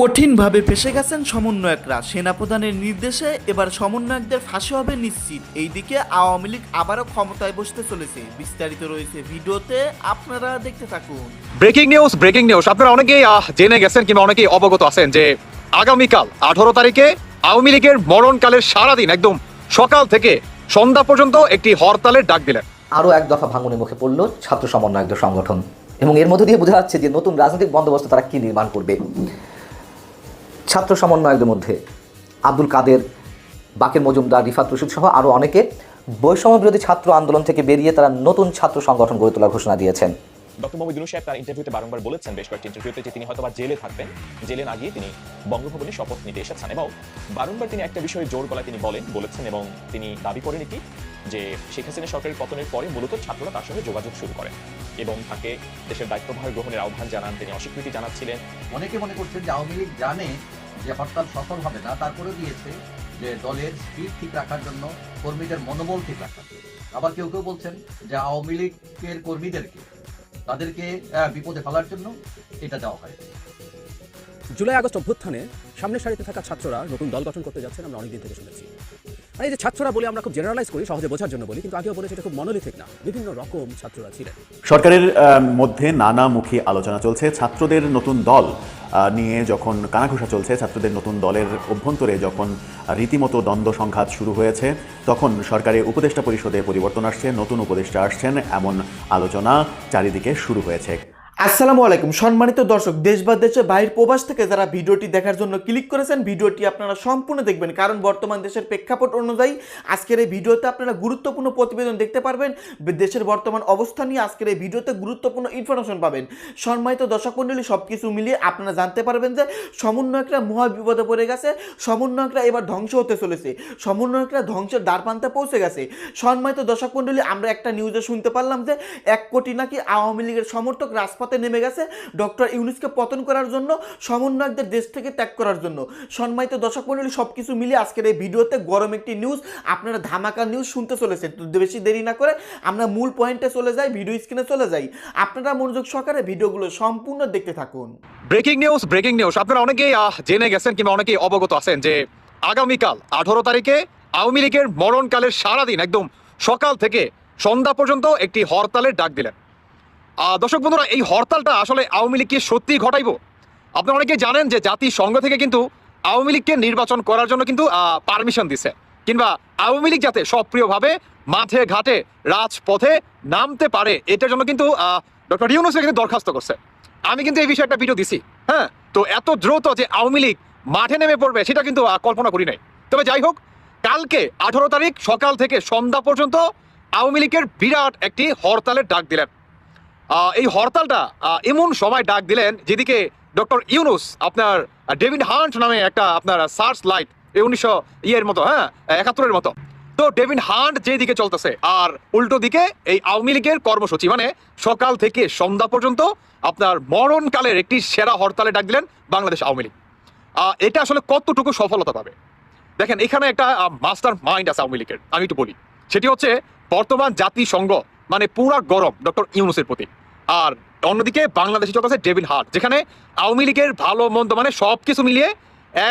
কঠিনভাবে ফেসে গেছেন সমন্বয়করা। সেনাপ্রধানের নির্দেশে এবার সমন্বয়কদের ফাঁসি হবে নিশ্চিত। এইদিকে আওয়ামী লীগ আবারও ক্ষমতায় বসতে চলেছে। বিস্তারিত রয়েছে ভিডিওতে আপনারা দেখতে থাকুন। Breaking news breaking news. আপনারা অনেকেই জেনে গেছেন কিংবা অনেকেই অবগত আছেন যে আগামীকাল আঠারো তারিখে আওয়ামী লীগের মরণকালের সারাদিন একদম সকাল থেকে সন্ধ্যা পর্যন্ত একটি হরতালের ডাক দিলেন। আরও এক দফা ভাঙনের মুখে পড়ল ছাত্র সমন্বয়কদের সংগঠন। এবং এর মধ্যে দিয়ে বোঝা যাচ্ছে যে নতুন রাজনৈতিক বন্দোবস্ত তারা কি নির্মাণ করবে। ছাত্র সমন্বয়কদের মধ্যে আব্দুল কাদের, বাকের মজুমদার, রিফাত রশিদ সহ আরও অনেকে বৈষম্য বিরোধী ছাত্র আন্দোলন থেকে বেরিয়ে তারা নতুন ছাত্র সংগঠন গড়ে তোলার ঘোষণা দিয়েছেন। ডক্টর মোহাম্মদ ইউনুস সাহেব তার ইন্টারভিউতে বারংবার বলেছেন, বেশ কয়েকটি ইন্টারভিউতে যে তিনি হয়তো বা জেলে থাকবেন, জেলে না গিয়ে তিনি বঙ্গভবনে শপথ নিতে এসেছেন এবং বারংবার তিনি একটা বিষয়ে জোর গলায় তিনি বলেন, বলেছেন এবং তিনি দাবি করেন কি যে শেখ হাসিনা সরকারের পতনের পরে মূলত ছাত্ররা তার সঙ্গে যোগাযোগ শুরু করেন এবং তাকে দেশের দায়িত্বভার গ্রহণের আহ্বান জানান, তিনি অস্বীকৃতি জানাচ্ছিলেন। অনেকে মনে করছেন যে আওয়ামী লীগ জানে যে হরতাল সফল হবে না তারপরে দিয়েছে যে দলের স্পিড ঠিক রাখার জন্য, কর্মীদের মনোবল ঠিক রাখার আবার কেউ কেউ বলছেন যে আওয়ামী লীগের কর্মীদেরকে তাদেরকে বিপদে ফেলার জন্য এটা দেওয়া হয়। জুলাই আগস্ট অভ্যুত্থানে সামনের সারিতে থাকা ছাত্ররা নতুন দল গঠন করতে যাচ্ছেন আমরা অনেকদিন থেকে শুনেছি। এই যে ছাত্ররা বলে আমরা খুব জেনারেলাইজ করি, সহজে বোঝার জন্য বলি, কিন্তু আগেও বলেছি এটা খুব মনোলিথিক না। বিভিন্ন রকম ছাত্ররা ছিলেন। সরকারের মধ্যে নানামুখী আলোচনা চলছে। ছাত্রদের নতুন দল নিয়ে যখন কানাঘুষা চলছে, ছাত্রদের নতুন দলের অভ্যন্তরে যখন রীতিমতো দ্বন্দ্ব সংঘাত শুরু হয়েছে, তখন সরকারের উপদেষ্টা পরিষদে পরিবর্তন আসছে, নতুন উপদেষ্টা আসছেন, এমন আলোচনা চারিদিকে শুরু হয়েছে। আসসালামু আলাইকুম। সম্মানিত দর্শক, দেশ বা দেশের বাইরের প্রবাস থেকে যারা ভিডিওটি দেখার জন্য ক্লিক করেছেন, ভিডিওটি আপনারা সম্পূর্ণ দেখবেন। কারণ বর্তমান দেশের প্রেক্ষাপট অনুযায়ী আজকের এই ভিডিওতে আপনারা গুরুত্বপূর্ণ প্রতিবেদন দেখতে পারবেন, দেশের বর্তমান অবস্থা নিয়ে আজকের এই ভিডিওতে গুরুত্বপূর্ণ ইনফরমেশন পাবেন। সম্মানিত দর্শক মণ্ডলী সব কিছু মিলিয়ে আপনারা জানতে পারবেন যে সমন্বয়করা মহা বিপদে পড়ে গেছে, সমন্বয়করা এবার ধ্বংস হতে চলেছে, সমন্বয়করা ধ্বংসের দ্বার প্রান্তে পৌঁছে গেছে। সম্মানিত দর্শক মণ্ডলী, আমরা একটা নিউজে শুনতে পারলাম যে এক কোটি নাকি আওয়ামী লীগের সমর্থক রাজপথে নেমে গেছে ডক্টর ইউনুসকে পতন করার জন্য, সমন্বয়কদের দেশ থেকে ত্যাগ করার জন্য। সম্মানিত দর্শক মণ্ডলী সব কিছু মিলিয়ে আজকের এই ভিডিওতে গরম একটি নিউজ আপনারা ধামাকা নিউজ শুনতে চলেছেন। বেশি দেরি না করে আমরা মূল পয়েন্টে চলে যাই ভিডিও স্ক্রিনে চলে যাই। আপনারা মনোযোগ সহকারে ভিডিওগুলো সম্পূর্ণ দেখতে থাকুন। ব্রেকিং নিউজ ব্রেকিং নিউজ আপনারা অনেকেই জেনে গেছেন কিংবা অনেকেই অবগত আছেন যে, আগামীকাল, আঠারো তারিখে আওয়ামী লীগের মরণকালের সারাদিন, একদম সকাল থেকে সন্ধ্যা পর্যন্ত একটি হরতালের ডাক দিলেন। দর্শক বন্ধুরা, এই হরতালটা আসলে আওয়ামী লীগকে সত্যি ঘটাইব। আপনারা অনেকেই জানেন যে জাতিসংঘ থেকে কিন্তু আওয়ামী লীগকে নির্বাচন করার জন্য কিন্তু পারমিশন দিছে। কিংবা আওয়ামী লীগ যাতে সক্রিয়ভাবে মাঠে ঘাটে রাজপথে নামতে পারে, এটার জন্য কিন্তু ডক্টর ইউনুসকে কিন্তু দরখাস্ত করছে। আমি কিন্তু এই বিষয়ে একটা ভিডিও দিছি হ্যাঁ? তো এত দ্রুত যে আওয়ামী লীগ মাঠে নেমে পড়বে, সেটা কিন্তু কল্পনা করি নাই। তবে যাই হোক, কালকে আঠারো তারিখ সকাল থেকে সন্ধ্যা পর্যন্ত আওয়ামী লীগের বিরাট একটি হরতালের ডাক দিলেন। এই হরতালটা এমন সময় ডাক দিলেন যেদিকে ডক্টর ইউনুস আপনার ডেভিড হান্ট নামে একটা আপনার সার্চ লাইট, এই উনিশশো ইয়ের মতো হ্যাঁ একাত্তরের মতো। তো ডেভিড হান্ট যেদিকে চলতেছে, আর উল্টো দিকে এই আওয়ামী লীগের কর্মসূচি মানে সকাল থেকে সন্ধ্যা পর্যন্ত আপনার মরণকালের একটি সেরা হরতালে ডাক দিলেন বাংলাদেশ আওয়ামী লীগ। এটা আসলে কতটুকু সফলতা পাবে? দেখেন, এখানে একটা মাস্টার মাইন্ড আছে আওয়ামী লীগের, আমি একটু বলি। সেটি হচ্ছে বর্তমান জাতিসংঘ মানে পুরা গরম ডক্টর ইউনুসের প্রতি। আর অন্যদিকে বাংলাদেশে চলতেছে ডেভিল হার্ট, যেখানে আওয়ামী লীগের ভালো মন্দ মানে সব কিছু মিলিয়ে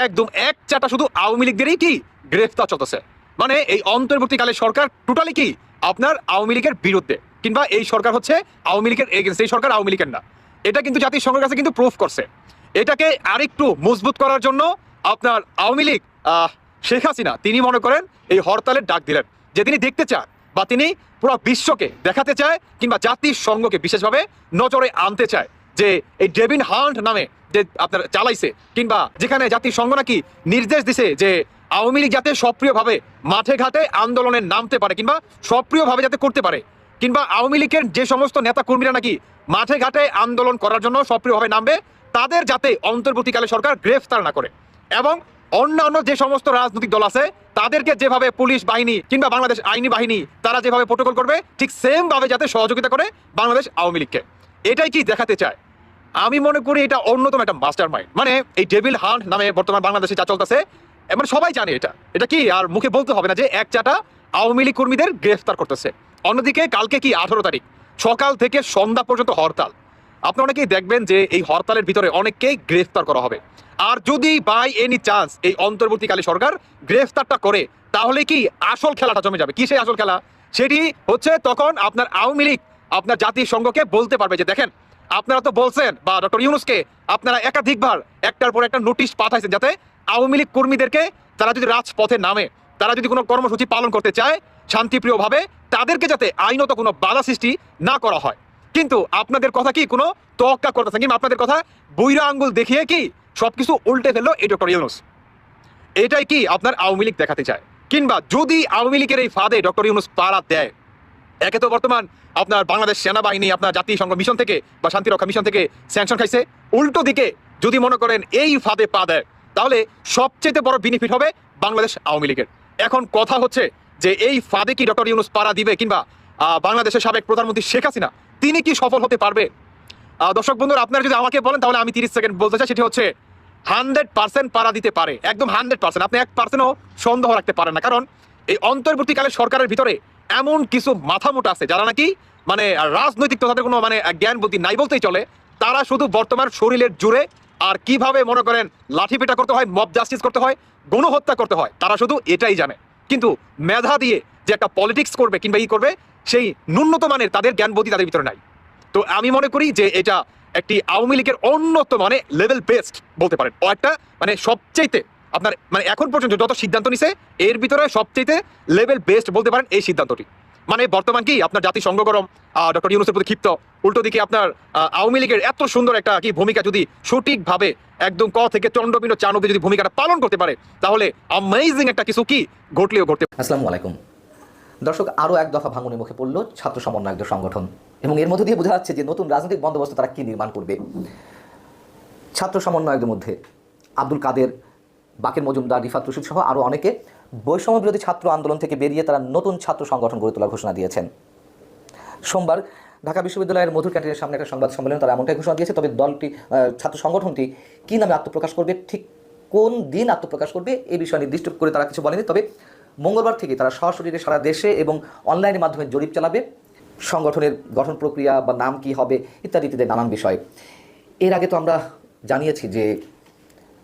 একদম এক চাটা শুধু আওয়ামী লীগদেরই কি গ্রেফতার চলতেছে। মানে এই অন্তর্বর্তীকালে সরকার টোটালি কি আপনার আওয়ামী লীগের বিরুদ্ধে, কিংবা এই সরকার হচ্ছে আওয়ামী লীগের এগেন্স্ট এই সরকার আওয়ামী লীগের না। এটা কিন্তু জাতিসংঘের কাছে কিন্তু প্রুফ করছে। এটাকে আরেকটু মজবুত করার জন্য আপনার আওয়ামী লীগ শেখ হাসিনা, তিনি মনে করেন এই হরতালের ডাক দিলেন। যে তিনি দেখতে চান, বা তিনি পুরো বিশ্বকে দেখাতে চায় কিংবা জাতিসংঘকে বিশেষভাবে নজরে আনতে চায় যে এই ডেভিন হান্ট নামে যে আপনার চালাইছে কিংবা যেখানে জাতির জাতিসংঘ নাকি নির্দেশ দিছে যে আওয়ামী লীগ যাতে সক্রিয়ভাবে মাঠে ঘাটে আন্দোলনে নামতে পারে কিংবা সক্রিয়ভাবে যাতে করতে পারে, কিংবা আওয়ামী লীগের যে সমস্ত নেতা কর্মীরা নাকি মাঠে ঘাটে আন্দোলন করার জন্য সক্রিয়ভাবে নামবে, তাদের যাতে অন্তর্বর্তীকালে সরকার গ্রেফতার না করে। এবং অন্যান্য যে সমস্ত রাজনৈতিক দল আছে, তাদেরকে যেভাবে পুলিশ বাহিনী কিংবা বাংলাদেশ আইনি বাহিনী তারা যেভাবে প্রোটোকল করবে, ঠিক সেম ভাবে যাতে সহযোগিতা করে বাংলাদেশ আওয়ামী লীগকে। এটাই কি দেখাতে চায়? আমি মনে করি এটা অন্যতম একটা মাস্টার মাইন্ড মানে এই ডেভিল হান্ট নামে বর্তমান বাংলাদেশে যা চলতেছে মানে সবাই জানে এটা। এটা কি? আর মুখে বলতে হবে না যে এক চাটা আওয়ামী লীগ কর্মীদের গ্রেফতার করতেছে। অন্যদিকে কালকে কি আঠারো তারিখ? সকাল থেকে সন্ধ্যা পর্যন্ত হরতাল। আপনি অনেকেই দেখবেন যে এই হরতালের ভিতরে অনেককেই গ্রেফতার করা হবে। আর যদি বাই এনি চান্স এই অন্তর্বর্তীকালী সরকার গ্রেফতারটা করে, তাহলে কি আসল খেলাটা জমে যাবে? কি সেই আসল খেলা? সেটি হচ্ছে তখন আপনার আওয়ামী লীগ আপনার জাতীয় সংঘকে বলতে পারবে যে, দেখেন, আপনারা তো বলছেন বা ডক্টর ইউনুসকে আপনারা একাধিকবার একটার পর একটা নোটিশ পাঠাইছেন যাতে আওয়ামী লীগ কর্মীদেরকে তারা যদি রাজপথে নামে, তারা যদি কোনো কর্মসূচি পালন করতে চায়, শান্তিপ্রিয়ভাবে তাদেরকে যাতে আইনত কোনো বাধা সৃষ্টি না করা হয়। কিন্তু আপনাদের কথা কি কোনো তোয়াক্কা করতেছেন কিংবা আপনাদের কথা বৈরা আঙ্গুল দেখিয়ে কি সবকিছু উল্টে ফেলল এই ডক্টর ইউনুস? এটাই কি আপনার আওয়ামী লীগ দেখাতে চায়? কিংবা যদি আওয়ামী লীগের এই ফাঁদে ডক্টর ইউনুস পাড়া দেয়, একে তো বর্তমান আপনার বাংলাদেশ সেনাবাহিনী, আপনার জাতিসংঘ মিশন থেকে বা শান্তিরক্ষা মিশন থেকে স্যাংশন খাইছে, উল্টো দিকে যদি মনে করেন এই ফাঁদে পা দেয়, তাহলে সবচেয়ে বড় বেনিফিট হবে বাংলাদেশ আওয়ামী লীগের। এখন কথা হচ্ছে যে এই ফাঁদে কি ডক্টর ইউনুস পাড়া দিবে কিংবা বাংলাদেশের সাবেক প্রধানমন্ত্রী শেখ হাসিনা তিনি কি সফল হতে পারবে? দর্শক বন্ধুরা, আপনারা যদি আমাকে বলেন, তাহলে আমি তিরিশ সেকেন্ড বলতে চাই, সেটি হচ্ছে হান্ড্রেড পার্সেন্ট পাড়া দিতে পারে, একদম হান্ড্রেড পার্সেন্ট। আপনি এক পার্সেন্টও সন্দেহ রাখতে পারেন না, কারণ এই অন্তর্বর্তীকালে সরকারের ভিতরে এমন কিছু মাথা মোটা আছে, যারা নাকি মানে রাজনৈতিক তো তাদের কোনো মানে জ্ঞান বুদ্ধি নাই বলতেই চলে, তারা শুধু বর্তমান শরীরের জুড়ে আর কীভাবে মনে করেন লাঠি পেটা করতে হয় মব জাস্টিস করতে হয়, গণহত্যা করতে হয়, তারা শুধু এটাই জানে। কিন্তু মেধা দিয়ে যে একটা পলিটিক্স করবে কিংবা ই করবে সেই ন্যূনতম মানের তাদের জ্ঞান বুদ্ধি তাদের ভিতরে নাই। তো আমি মনে করি যে এটা একটি আওয়ামী লীগের অন্যত মানে লেভেল বেস্ট বলতে পারেন। ও একটা মানে সবচাইতে আপনার মানে এখন পর্যন্ত যত সিদ্ধান্ত নিছে, এর ভিতরে সবচাইতে লেভেল বেস্ট বলতে পারেন এই সিদ্ধান্তটি। মানে বর্তমান কি আপনার জাতিসংঘ গরম ডক্টর ইউনুসের প্রতি ক্ষিপ্ত, উল্টো দিকে আপনার আওয়ামী লীগের এত সুন্দর একটা কি ভূমিকা যদি সঠিকভাবে একদম ক থেকে চন্ডবিন্দ চান অব্দি যদি ভূমিকাটা পালন করতে পারে, তাহলে অ্যামেজিং একটা কিছু কি ঘটলেও ঘটতে আসসালামু আলাইকুম। দর্শক, আরও এক দফা ভাঙনের মুখে পড়ল ছাত্র সমন্বয়ক সংগঠন এবং এর মধ্যে দিয়ে বোঝা যাচ্ছে যে নতুন রাজনৈতিক বন্দোবস্ত তারা কী নির্মাণ করবে। ছাত্র সমন্বয়কদের মধ্যে আব্দুল কাদের, বাকের মজুমদার, রিফাত রশিদ সহ আরও অনেকে বৈষম্য বিরোধী ছাত্র আন্দোলন থেকে বেরিয়ে তারা নতুন ছাত্র সংগঠন গড়ে তোলার ঘোষণা দিয়েছেন। সোমবার ঢাকা বিশ্ববিদ্যালয়ের মধুর ক্যান্টিনের সামনে একটা সংবাদ সম্মেলনে তারা এমনটাই ঘোষণা দিয়েছে, তবে দলটি ছাত্র সংগঠনটি কী নামে আত্মপ্রকাশ করবে, ঠিক কোন দিন আত্মপ্রকাশ করবে এই বিষয়ে নির্দিষ্ট করে তারা কিছু বলেনি, তবে মঙ্গলবার থেকে তারা সরাসরি সারা দেশে এবং অনলাইনের মাধ্যমে জরিপ চালাবে, সংগঠনের গঠন প্রক্রিয়া বা নাম কি হবে ইত্যাদি ইত্যাদি নানান বিষয়। এর আগে তো আমরা জানিয়েছি যে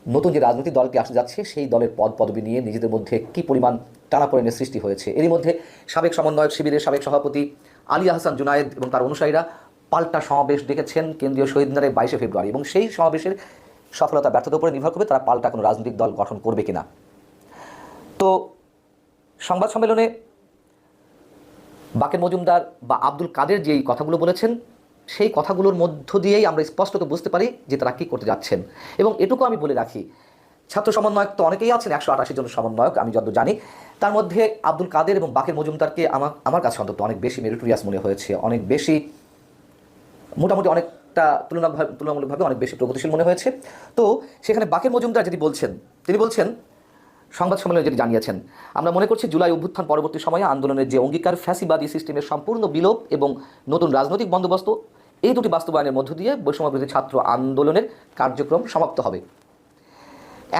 নতুন যে রাজনৈতিক দলটি আসতে যাচ্ছে, সেই দলের পদ পদবি নিয়ে নিজেদের মধ্যে কী পরিমাণ টানাপোড়েনের সৃষ্টি হয়েছে। এরই মধ্যে সাবেক সমন্বয়ক শিবিরের সাবেক সভাপতি আলী আহসান জুনায়েদ এবং তার অনুসারীরা পাল্টা সমাবেশ ডেকেছেন কেন্দ্রীয় শহীদ মিনারে বাইশে ফেব্রুয়ারি এবং সেই সমাবেশের সফলতা ব্যর্থতার উপরে নির্ভর করবে তারা পাল্টা কোনো রাজনৈতিক দল গঠন করবে কিনা। তো সংবাদ সম্মেলনে বাকের মজুমদার বা আব্দুল কাদের যেই কথাগুলো বলেছেন, সেই কথাগুলোর মধ্য দিয়েই আমরা স্পষ্টত বুঝতে পারি যে তারা কী করতে যাচ্ছেন। এবং এটুকু আমি বলে রাখি, ছাত্র সমন্বয়ক তো অনেকেই আছেন, একশো আটাশি জন সমন্বয়ক, আমি যত জানি। তার মধ্যে আব্দুল কাদের এবং বাকের মজুমদারকে আমার আমার কাছে অন্তত অনেক বেশি মেরিটোরিয়াস মনে হয়েছে, অনেক বেশি মোটামুটি অনেকটা তুলনাভাবে, তুলনামূলকভাবে অনেক বেশি প্রগতিশীল মনে হয়েছে। তো সেখানে বাকের মজুমদার যদি বলছেন, তিনি বলছেন সংবাদ সম্মেলনে যেটি জানিয়েছেন, আমরা মনে করছি জুলাই অভ্যুত্থান পরবর্তী সময়ে আন্দোলনের যে অঙ্গীকার, ফ্যাসিবাদী সিস্টেমের সম্পূর্ণ বিলোপ এবং নতুন রাজনৈতিক বন্দোবস্ত, এই দুটি বাস্তবায়নের মধ্য দিয়ে বৈষম্যবিরোধী ছাত্র আন্দোলনের কার্যক্রম সমাপ্ত হবে।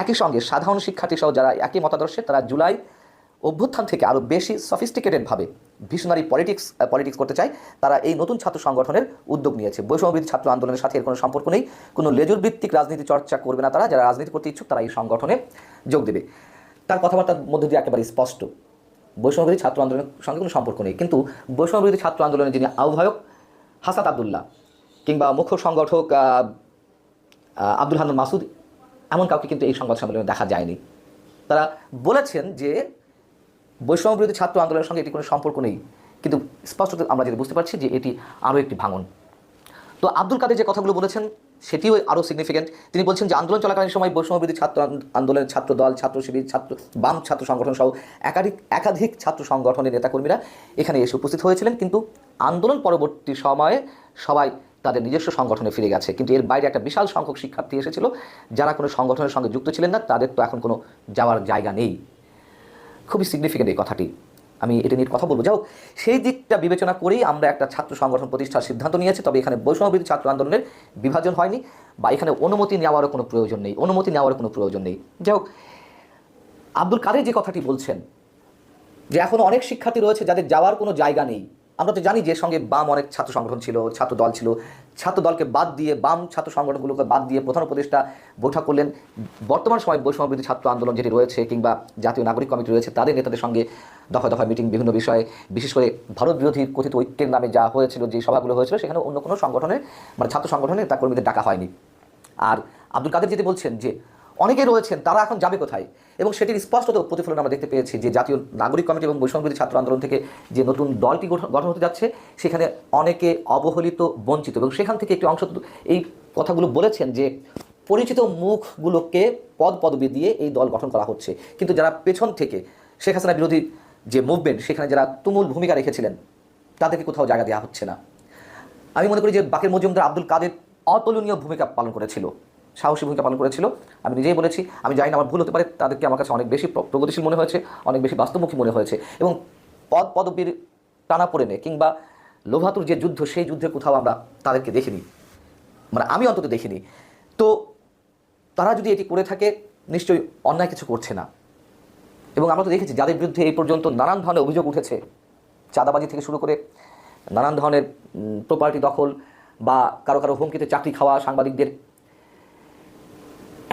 একই সঙ্গে সাধারণ শিক্ষার্থী সহ যারা একই মতাদর্শে, তারা জুলাই অভ্যুত্থান থেকে আরও বেশি সফিস্টিকেটেডভাবে ভিশনারি পলিটিক্স পলিটিক্স করতে চায়, তারা এই নতুন ছাত্র সংগঠনের উদ্যোগ নিয়েছে। বৈষম্যবিরোধী ছাত্র আন্দোলনের সাথে এর কোনো সম্পর্ক নেই, কোনো লেজুর ভিত্তিক রাজনীতি চর্চা করবে না তারা, যারা রাজনীতি করতে ইচ্ছুক তারা এই সংগঠনে যোগ দেবে। তার কথাবার্তার মধ্যে দিয়ে একেবারে স্পষ্ট। বৈষম্যবিরোধী ছাত্র আন্দোলনের সঙ্গে কোনো সম্পর্ক নেই। কিন্তু বৈষম্যবিরোধী ছাত্র আন্দোলনের যিনি আহ্বায়ক হাসাত আবদুল্লাহ কিংবা মুখ্য সংগঠক আব্দুল হান্নান মাসুদ, এমন কাউকে কিন্তু এই সংবাদ সম্মেলনে দেখা যায়নি। তারা বলেছেন যে বৈষম্য বিরোধী ছাত্র আন্দোলনের সঙ্গে এটি কোনো সম্পর্ক নেই। কিন্তু স্পষ্টত আমরা যেটা বুঝতে পারছি যে এটি আরও একটি ভাঙন। তো আব্দুল কাদের যে কথাগুলো বলেছেন সেটিও আরও সিগনিফিকেন্ট তিনি বলছেন যে, আন্দোলন চলাকালীন সময় বৈষম্যবিরোধী ছাত্র আন্দোলনের ছাত্র দল, ছাত্র শিবির, ছাত্র বাম ছাত্র সংগঠন সহ একাধিক একাধিক ছাত্র সংগঠনের নেতাকর্মীরা এখানে এসে উপস্থিত হয়েছিলেন। কিন্তু আন্দোলন পরবর্তী সময়ে সবাই তাদের নিজস্ব সংগঠনে ফিরে গেছে। কিন্তু এর বাইরে একটা বিশাল সংখ্যক শিক্ষার্থী এসেছিল, যারা কোনো সংগঠনের সঙ্গে যুক্ত ছিলেন না, তাদের তো এখন কোনো যাওয়ার জায়গা নেই। খুবই সিগনিফিকেন্ট এই কথাটি। আমি এটা নিয়ে কথা বলব। যাও সেই দিকটা বিবেচনা করেই আমরা একটা ছাত্র সংগঠন প্রতিষ্ঠার সিদ্ধান্ত নিয়েছি, তবে এখানে বৈষম্যবিরোধী ছাত্র আন্দোলনের বিভাজন হয়নি বা এখানে অনুমতি নেওয়ারও কোনো প্রয়োজন নেই, অনুমতি নেওয়ারও কোনো প্রয়োজন নেই। যাই হোক, আব্দুল কাদের যে কথাটি বলছেন, যে এখন অনেক শিক্ষার্থী রয়েছে যাদের যাওয়ার কোনো জায়গা নেই আমরা তো জানি যে সঙ্গে বাম অনেক ছাত্র সংগঠন ছিল, ছাত্র দল ছিল। ছাত্র দলকে বাদ দিয়ে, বাম ছাত্র সংগঠনগুলোকে বাদ দিয়ে প্রধান উপদেষ্টা বৈঠক করলেন। বর্তমান সময় বৈষম্য বিরোধী ছাত্র আন্দোলন যেটি রয়েছে কিংবা জাতীয় নাগরিক কমিটি রয়েছে, তাদের নেতাদের সঙ্গে দফা দফা মিটিং, বিভিন্ন বিষয়ে, বিশেষ করে ভারত বিরোধী কথিত ঐক্যের নামে যা হয়েছিল, যে সভাগুলো হয়েছিল, সেখানে অন্য কোনো সংগঠনে মানে ছাত্র সংগঠনে তার কর্মীদের ডাকা হয়নি। আর আব্দুল কাদের যেটি বলছেন যে অনেকে রয়েছেন, তারা এখন যাবে কোথায়? এবং সেটির স্পষ্টত প্রতিফলন আমরা দেখতে পেয়েছি যে জাতীয় নাগরিক কমিটি এবং বৈষম্যবিরোধী ছাত্র আন্দোলন থেকে যে নতুন দলটি গঠন হতে যাচ্ছে, সেখানে অনেকে অবহেলিত, বঞ্চিত এবং সেখান থেকে একটি অংশ এই কথাগুলো বলেছেন যে পরিচিত মুখগুলোকে পদ পদবি দিয়ে এই দল গঠন করা হচ্ছে। কিন্তু যারা পেছন থেকে শেখ হাসিনা বিরোধী যে মুভমেন্ট সেখানে যারা তুমুল ভূমিকা রেখেছিলেন, তাদেরকে কোথাও জায়গা দেওয়া হচ্ছে না। আমি মনে করি যে বাকের মজুমদার আব্দুল কাদের অতুলনীয় ভূমিকা পালন করেছিল। সাহসী ভূমিকা পালন করেছিল। আমি নিজেই বলেছি, আমি জানি না আমার ভুল হতে পারে, তাদেরকে আমার কাছে অনেক বেশি প্রগতিশীল মনে হয়েছে, অনেক বেশি বাস্তবমুখী মনে হয়েছে এবং পদ পদবীর টানা পড়ে নে কিংবা লোভাতুর যে যুদ্ধ, সেই যুদ্ধে কোথাও আমরা তাদেরকে দেখিনি। মানে আমি অন্তত দেখিনি। তো তারা যদি এটি করে থাকে, নিশ্চয়ই অন্যায় কিছু করছে না। এবং আমরা তো দেখেছি, যাদের বিরুদ্ধে এই পর্যন্ত নানান ধরনের অভিযোগ উঠেছে, চাঁদাবাজি থেকে শুরু করে নানান ধরনের প্রপার্টি দখল বা কারও কারও হুমকিতে চাকরি খাওয়া সাংবাদিকদের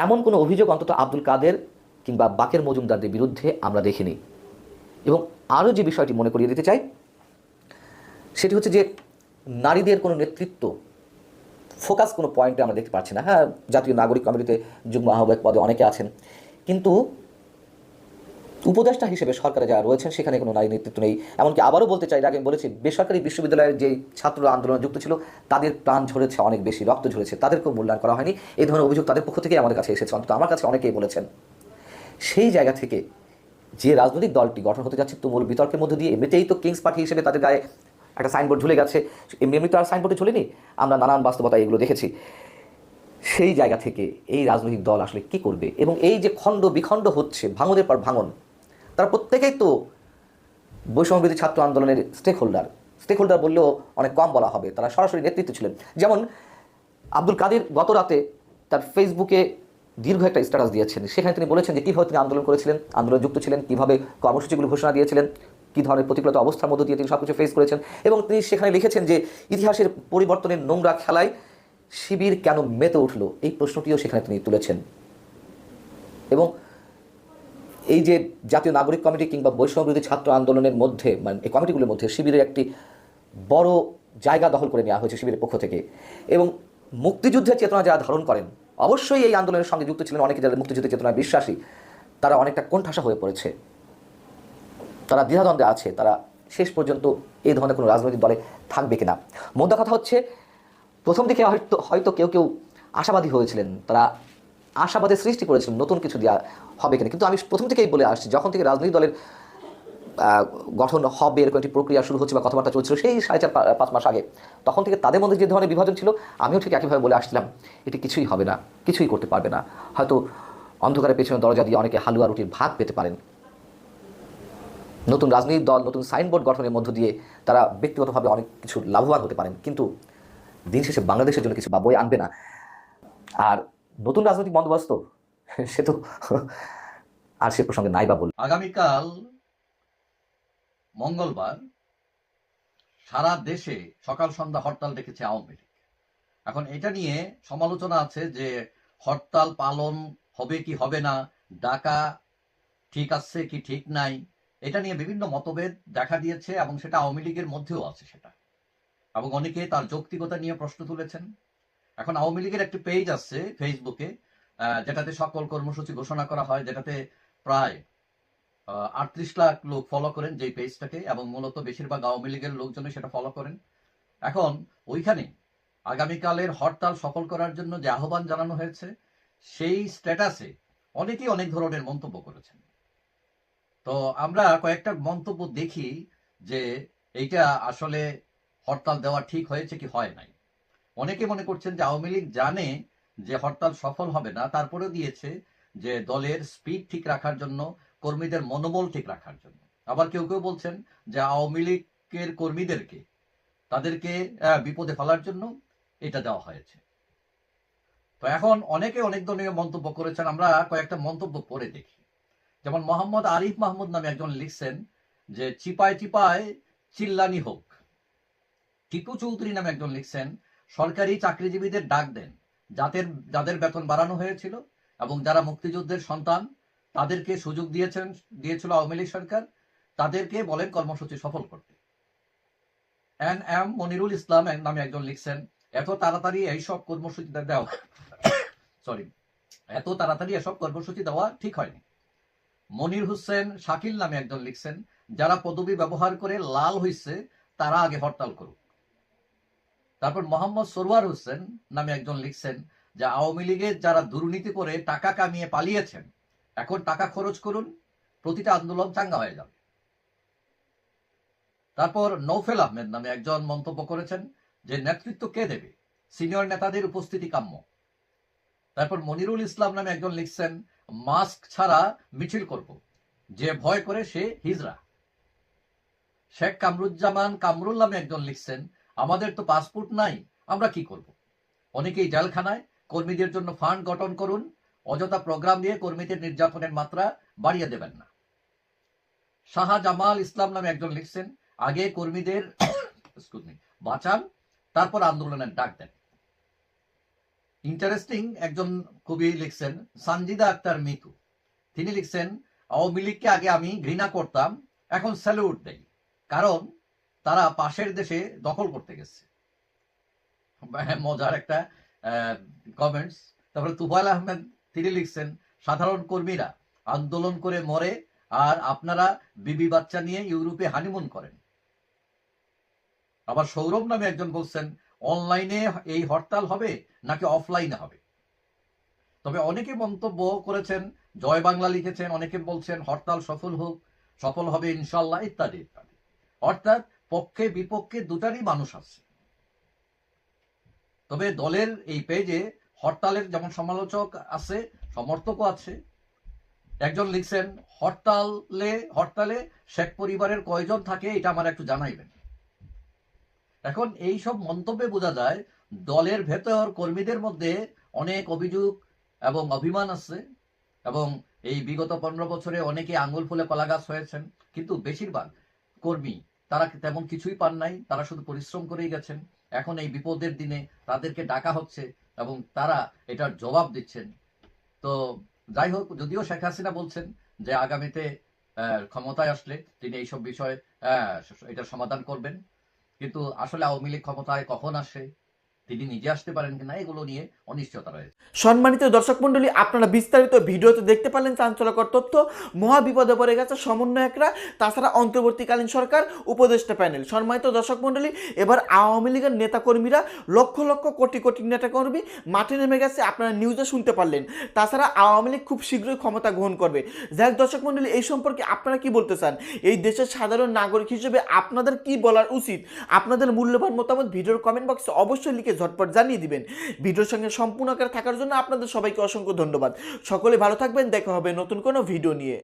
এমন কোনো অভিযোগ অন্তত আব্দুল কাদের কিংবা বাকের মজুমদারদের বিরুদ্ধে আমরা দেখিনি। এবং আরও যে বিষয়টি মনে করিয়ে দিতে চাই, সেটি হচ্ছে যে নারীদের কোনো নেতৃত্ব ফোকাস কোনো পয়েন্টে আমরা দেখতে পাচ্ছি না। হ্যাঁ জাতীয় নাগরিক কমিটিতে যুগ্ম আহ্বায়ক পদে অনেকে আছেন। কিন্তু উপদেষ্টা হিসেবে সরকারে যারা রয়েছেন, সেখানে কোনো নারী নেতৃত্ব নেই। এমনকি আবারও বলতে চাই, আগে বলেছি, বেসরকারি বিশ্ববিদ্যালয়ের যে ছাত্র আন্দোলনে যুক্ত ছিল, তাদের প্রাণ ঝরেছে অনেক বেশি, রক্ত ঝরেছে, তাদেরকেও মূল্যায়ন করা হয়নি। এই ধরনের অভিযোগ তাদের পক্ষ থেকেই আমাদের কাছে এসেছে। অন্তত আমার কাছে অনেকেই বলেছেন। সেই জায়গা থেকে যে রাজনৈতিক দলটি গঠন হতে যাচ্ছে, তুমুল বিতর্কের মধ্যে দিয়ে এমনিতেই তো কিংস পার্টি হিসেবে তাদের গায়ে একটা সাইনবোর্ড ঝুলে গেছে। এমনি এমনি তো আর সাইনবোর্ডে ঝুলেনি। আমরা নানান বাস্তবতা এগুলো দেখেছি। সেই জায়গা থেকে এই রাজনৈতিক দল আসলে কি করবে? এবং এই যে খণ্ড বিখণ্ড হচ্ছে, ভাঙনের পর ভাঙন তারা প্রত্যেকেই তো বৈষম্যবিরোধী ছাত্র আন্দোলনের স্টেক হোল্ডার স্টেক হোল্ডার বললেও অনেক কম বলা হবে। তারা সরাসরি নেতৃত্ব ছিলেন। যেমন আব্দুল কাদের গত রাতে তার ফেসবুকে দীর্ঘ একটা স্ট্যাটাস দিয়েছেন। সেখানে তিনি বলেছেন যে, কীভাবে তিনি আন্দোলন করেছিলেন, আন্দোলনে যুক্ত ছিলেন, কীভাবে কর্মসূচিগুলো ঘোষণা দিয়েছিলেন, কী ধরনের প্রতিকূলতা অবস্থার মধ্য দিয়ে তিনি সব কিছু ফেস করেছেন এবং তিনি সেখানে লিখেছেন যে, ইতিহাসের পরিবর্তনের নোংরা খেলায় শিবির কেন মেতে উঠল? এই প্রশ্নটিও সেখানে তিনি তুলেছেন। এবং এই যে জাতীয় নাগরিক কমিটি কিংবা বৈষম্যবিরোধী ছাত্র আন্দোলনের মধ্যে মানে এই কমিটিগুলোর মধ্যে শিবিরের একটি বড় জায়গা দখল করে নেওয়া হয়েছে শিবিরের পক্ষ থেকে। এবং মুক্তিযুদ্ধের চেতনা যারা ধারণ করেন, অবশ্যই এই আন্দোলনের সঙ্গে যুক্ত ছিলেন অনেকে যারা মুক্তিযুদ্ধের চেতনায় বিশ্বাসী। তারা অনেকটা কোণঠাসা হয়ে পড়েছে। তারা দ্বিধাদ্বন্দ্বে আছে। তারা শেষ পর্যন্ত এই ধরনের কোনো রাজনৈতিক দলে থাকবে কিনা। মোদ্দা কথা হচ্ছে, প্রথম দিকে হয়তো হয়তো কেউ কেউ আশাবাদী হয়েছিলেন। তারা আশাবাদের সৃষ্টি করেছিলাম, নতুন কিছু দেওয়া হবে কিনা। কিন্তু আমি প্রথম থেকেই বলে আসছি, যখন থেকে রাজনৈতিক দলের গঠন হবে এরকম একটি প্রক্রিয়া শুরু হচ্ছে বা কথাবার্তা চলছিল সেই সাড়ে চার পাঁচ মাস আগে, তখন থেকে তাদের মধ্যে যে ধরনের বিভাজন ছিল, আমিও ঠিক একইভাবে বলে আসছিলাম, এটি কিছুই হবে না, কিছুই করতে পারবে না। হয়তো অন্ধকারের পেছনে দরজা দিয়ে অনেকে হালুয়া রুটির ভাগ পেতে পারেন। নতুন রাজনৈতিক দল, নতুন সাইনবোর্ড গঠনের মধ্য দিয়ে তারা ব্যক্তিগতভাবে অনেক কিছু লাভবান হতে পারেন, কিন্তু দিন শেষে বাংলাদেশের জন্য কিছু বা বই আনবে না। আর নতুন রাজনৈতিক বন্দোবস্ত? সে তো আর সে প্রসঙ্গে নাই বা বল আগামীকাল মঙ্গলবার সারা দেশে সকাল সন্ধ্যা হরতাল ডেকেছে আওয়ামী লীগ। এখন এটা নিয়ে সমালোচনা আছে যে হরতাল পালন হবে কি হবে না, ডাকা ঠিক আছে কি ঠিক নাই, এটা নিয়ে বিভিন্ন মতভেদ দেখা দিয়েছে এবং সেটা আওয়ামী লীগের মধ্যেও আছে সেটা। এবং অনেকে তার যৌক্তিকতা নিয়ে প্রশ্ন তুলেছেন। এখন আওয়ামী লীগের একটি পেজ আছে ফেসবুকে যেটাতে সকল কর্মসূচি ঘোষণা করা হয়, যেটাতে প্রায় আটত্রিশ লাখ লোক ফলো করেন যেই পেজটাকে এবং মূলত বেশিরভাগ আওয়ামী লীগের লোকজন সেটা ফলো করেন। এখন ওইখানে আগামীকালের হরতাল সফল করার জন্য যে আহ্বান জানানো হয়েছে, সেই স্ট্যাটাসে অনেকেই অনেক ধরনের মন্তব্য করেছেন। তো আমরা কয়েকটা মন্তব্য দেখি যে এইটা আসলে হরতাল দেওয়া ঠিক হয়েছে কি হয় নাই। অনেকে মনে করছেন যে আওয়ামী লীগ জানে যে হরতাল সফল হবে না, তারপরেও দিয়েছে যে দলের স্পিড ঠিক রাখার জন্য, কর্মীদের মনোবল ঠিক রাখার জন্য। আবার কেউ কেউ বলছেন যে আওয়ামী লীগের কর্মীদেরকে, তাদেরকে বিপদে ফেলার জন্য এটা দেওয়া হয়েছে। তো এখন অনেকে অনেক ধরনের মন্তব্য করেছেন, আমরা কয়েকটা মন্তব্য পড়ে দেখি। যেমন মোহাম্মদ আরিফ মাহমুদ নামে একজন লিখছেন যে, চিপায় চিপায় চিল্লানি হোক। টিকু চৌধুরী নামে একজন লিখছেন সরকারি চাকরিজীবীদের ডাক দেন। যাদের যাদের বেতন বাড়ানো হয়েছিল এবং যারা মুক্তিযুদ্ধের সন্তান, তাদেরকে সুযোগ দিয়েছেন, দিয়েছিল আওয়ামী লীগ সরকার। তাদেরকে বলেন কর্মসূচি সফল করতে। এন এম মনিরুল ইসলাম নামে একজন লিখছেন, এত তাড়াতাড়ি এইসব কর্মসূচি দেওয়া সরি, এত তাড়াতাড়ি এসব কর্মসূচি দেওয়া ঠিক হয়নি। মনির হোসেন শাকিল নামে একজন লিখছেন, যারা পদবি ব্যবহার করে লাল হইছে, তারা আগে হরতাল করুক। তারপর মোহাম্মদ সরওয়ার হোসেন নামে একজন লিখছেন যে আওয়ামী লীগের যারা দুর্নীতি করে টাকা কামিয়ে পালিয়েছেন, এখন টাকা খরচ করুন, প্রতিটা আন্দোলন চাঙ্গা হয়ে যাবে। তারপর নৌফেল আহমেদ নামে একজন মন্তব্য করেছেন যে নেতৃত্ব কে দেবে? সিনিয়র নেতাদের উপস্থিতি কাম্য। তারপর মনিরুল ইসলাম নামে একজন লিখছেন, মাস্ক ছাড়া মিছিল করব, যে ভয় করে সে হিজরা শেখ কামরুজ্জামান কামরুল নামে একজন লিখছেন আমাদের তো পাসপোর্ট নাই, আমরা কি করব? অনেকেই জেলখানায়, কর্মীদের জন্য ফান্ড গঠন করুন, অযথা প্রোগ্রাম দিয়ে কর্মীদের নির্যাতনের মাত্রা বাড়িয়ে দেবেন না। শাহ জামাল ইসলাম নামে একজন লিখছেন, আগে কর্মীদের বাঁচান, তারপর আন্দোলনের ডাক দেন। ইন্টারেস্টিং একজন কবি লিখছেন, সানজিদা আক্তার মিতু। তিনি লিখছেন, আওয়ামী লীগকে আগে আমি ঘৃণা করতাম, এখন স্যালুট দেই। কারণ তারা পাশের দেশে দখল করতে গেছে। মজার একটা কমেন্টস তারপরে তুফাইল আহমেদ, তিনি লিখছেন, সাধারণ কর্মীরা আন্দোলন করে মরে আর আপনারা বিবি বাচ্চা নিয়ে ইউরোপে হানিমুন করেন। আবার সৌরভ নামে একজন বলছেন, অনলাইনে এই হরতাল হবে নাকি অফলাইনে হবে? তবে অনেকে মন্তব্য করেছেন, জয় বাংলা লিখেছেন, অনেকে বলছেন, হরতাল সফল হোক, সফল হবে ইনশাল্লাহ ইত্যাদি ইত্যাদি। অর্থাৎ পক্ষে, বিপক্ষে দুটারই মানুষ আছে। তবে দলের এই পেজে হরতালের যেমন সমালোচক আছে, সমর্থকও আছে। একজন লিখছেন, হরতালে হরতালে শেখ পরিবারের কয়জন থাকে এটা আমার একটু জানাইবেন। এখন এই সব মন্তব্যে বোঝা যায়, দলের ভেতর কর্মীদের মধ্যে অনেক অভিযোগ এবং অভিমান আছে এবং এই বিগত পনেরো বছরে অনেকে আঙ্গুল ফুলে কলা গাছ হয়েছেন। কিন্তু বেশিরভাগ কর্মী তারা তেমন কিছুই পান নাই, তারা শুধু পরিশ্রম করেই গেছেন। এখন এই বিপদের দিনে তাদেরকে ডাকা হচ্ছে এবং তারা এটার জবাব দিচ্ছেন। তো যাই হোক, যদিও শেখ হাসিনা বলছেন যে আগামীতে ক্ষমতায় আসলে তিনি এইসব বিষয়ে এটা সমাধান করবেন। কিন্তু আসলে আওয়ামী লীগ ক্ষমতায় কখন আসে? তিনি নিজে আসতে পারেন কিনা, এগুলো নিয়ে অনিশ্চয়তা রয়েছে। সম্মানিত দর্শক মণ্ডলী, আপনারা বিস্তারিত ভিডিওতে দেখতে পারলেন চাঞ্চলকর তথ্য। মহা বিপদে পড়ে গেছে সমন্বয়করা, তাছাড়া অন্তর্বর্তীকালীন সরকার, উপদেষ্টা প্যানেল। সম্মানিত দর্শক মণ্ডলী, এবার আওয়ামী লীগের নেতাকর্মীরা লক্ষ লক্ষ কোটি কোটি নেতাকর্মী মাঠে নেমে গেছে, আপনারা নিউজে শুনতে পারলেন। তাছাড়া আওয়ামী লীগ খুব শীঘ্রই ক্ষমতা গ্রহণ করবে। যাই দর্শক মণ্ডলী, এই সম্পর্কে আপনারা কি বলতে চান? এই দেশের সাধারণ নাগরিক হিসেবে আপনাদের কি বলার উচিত? আপনাদের মূল্যবান মতামত ভিডিওর কমেন্ট বক্সে অবশ্যই লিখে ঝটপট জানিয়ে দিবেন। ভিডিওর সঙ্গে সম্পূর্ণ আকারে থাকার জন্য আপনাদের সবাইকে অসংখ্য ধন্যবাদ। সকলে ভালো থাকবেন, দেখা হবে নতুন কোনো ভিডিও নিয়ে।